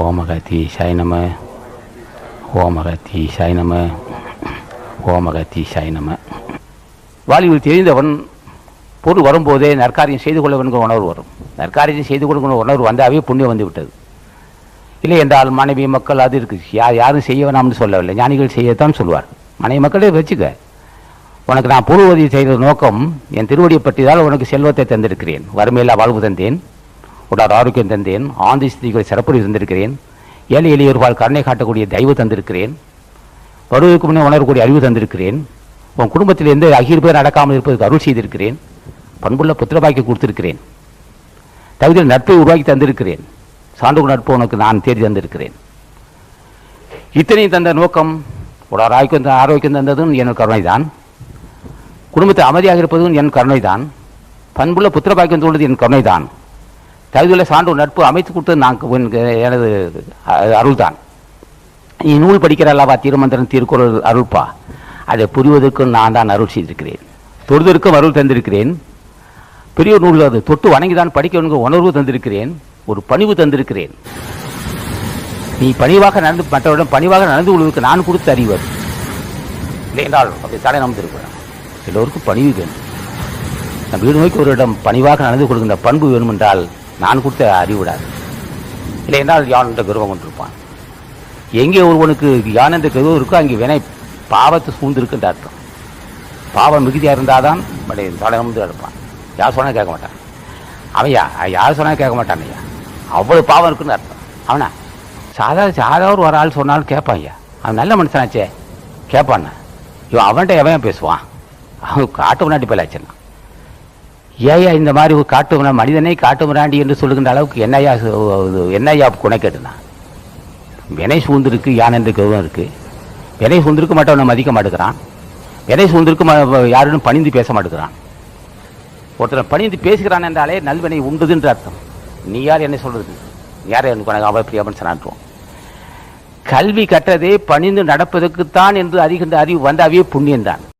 ஓமகதீஷாய் நம ஓமகதீஷாய் நம ஓமகதீஷாய் நம வாலிபல் தெரிந்தவன் பொருள் வரும்போதே நற்காரியம் செய்து கொள்ள வேண்டும் உணர்வு வரும். நற்காரியம் செய்து கொடுக்கணும் உணர்வு வந்தாவே புண்ணியம் வந்து விட்டது. இல்லை என்றால் மனைவி மக்கள் அது இருக்குது யார் யாரும் செய்ய வேணாம்னு சொல்லவில்லை. ஞானிகள் செய்யத்தான் சொல்வார். மனைவி மக்களே வச்சுக்க. உனக்கு நான் பொருள் உதவி செய்கிற நோக்கம் என் திருவடியை பற்றிதால் உனக்கு செல்வத்தை தந்திருக்கிறேன். வறுமையில்லா வாழ்வு தந்தேன். உடல் ஆரோக்கியம் தந்தேன். ஆந்தி ஸ்திதிகளை சிறப்புரை தந்திருக்கிறேன். ஏழை எளியோர்பால் கருணை காட்டக்கூடிய தெய்வம் தந்திருக்கிறேன். வருவதற்கு முன்னே உணரக்கூடிய அறிவு தந்திருக்கிறேன். உன் குடும்பத்தில் எந்த அகிர் நடக்காமல் இருப்பதற்கு அருள் செய்திருக்கிறேன். பண்புள்ள புத்திரபாக்கி கொடுத்திருக்கிறேன். தகுதியில் நட்பை உருவாக்கி தந்திருக்கிறேன். சான்றுகள் நட்பு உனக்கு நான் தேடி தந்திருக்கிறேன். இத்தனையும் தந்த நோக்கம் உடல் ஆரோக்கியம் ஆரோக்கியம் தந்ததும் என் கருணைதான். குடும்பத்தை அமைதியாக இருப்பதும் என் கருணைதான். பண்புள்ள புத்திரபாக்கியம் தோன்றது என் கருணைதான். தகுதியுள்ள சான்று நட்பு அமைத்து கொடுத்தது நான் எனது அருள்தான். நீ நூல் படிக்கிற அல்லவா திருமந்திரன் திருக்குறள் அருள்பா? அதை புரிவதற்கும் நான் தான் அருள் செய்திருக்கிறேன். தொழுதற்கும் அருள் தந்திருக்கிறேன். பெரிய நூல் அது தொட்டு வணங்கிதான் படிக்க வேண்டிய உணர்வு தந்திருக்கிறேன். ஒரு பணிவு தந்திருக்கிறேன். நீ பணிவாக நடந்து மற்றவரிடம் பணிவாக நடந்து கொள்வதற்கு நான் கொடுத்த அறிவர். அது அப்படி தடை நமந்திருக்கிறேன் எல்லோருக்கும் பணிவு வேணும். நம் வீடு நோக்கி ஒரு இடம் பணிவாக நடந்து கொள்கின்ற பண்பு வேணுமென்றால் நான் கொடுத்த அறிவிடாது இல்லை என்றால் யான் என்ற கர்வம் கொண்டிருப்பான் எங்கே ஒருவனுக்கு யான் என்ற கர்வம் இருக்கோ அங்கே வினை பாவத்தை சூழ்ந்திருக்குன்ற அர்த்தம். பாவம் மிகுதியாக இருந்தாதான் படை தலைமுந்து எடுப்பான் யார் சொன்னாலும் கேட்க மாட்டான். அவன் யா யார் சொன்னா கேட்க மாட்டான் ஐயா. அவ்வளோ பாவம் இருக்குன்னு அர்த்தம். அவனா? சாதாரண சாதாரண ஒரு ஆள் சொன்னாலும் கேட்பான் ஐயா. அவன் நல்ல மனுஷனாச்சே. கேட்பான் இவன் அவன்கிட்ட எவன் பேசுவான்? அவன் காட்டு முன்னாடி பேலாச்சுன்னா ஏயா இந்த மாதிரி ஒரு மனிதனை காட்டுமிராண்டி என்று சொல்லுகின்ற அளவுக்கு என்னையா சு- இது என்னையா குணக்கேட்டுனா வினை சூழ்ந்திருக்கு யான் என்ற கௌரவம் இருக்கு. வினை சூழ்ந்திருக்க மற்றவனை மதிக்க மாட்டேங்கிறான் வினை சூழ்ந்திருக்க யாருன்னு யாரும் பணிந்து பேச மாட்டேங்கிறான் ஒருத்தனை பணிந்து பேசுகிறான் என்றாலே நல்வினை உண்டுதுன்ற அர்த்தம். நீ யார் என்ன சொல்றது? யார் எனக்கு அவ பிரியமன் சொன்னான்றோம். கல்வி கற்றதே பணிந்து நடப்பதற்குத்தான் என்று அறிகின்ற அறிவு வந்தாவே புண்ணியம்தான்.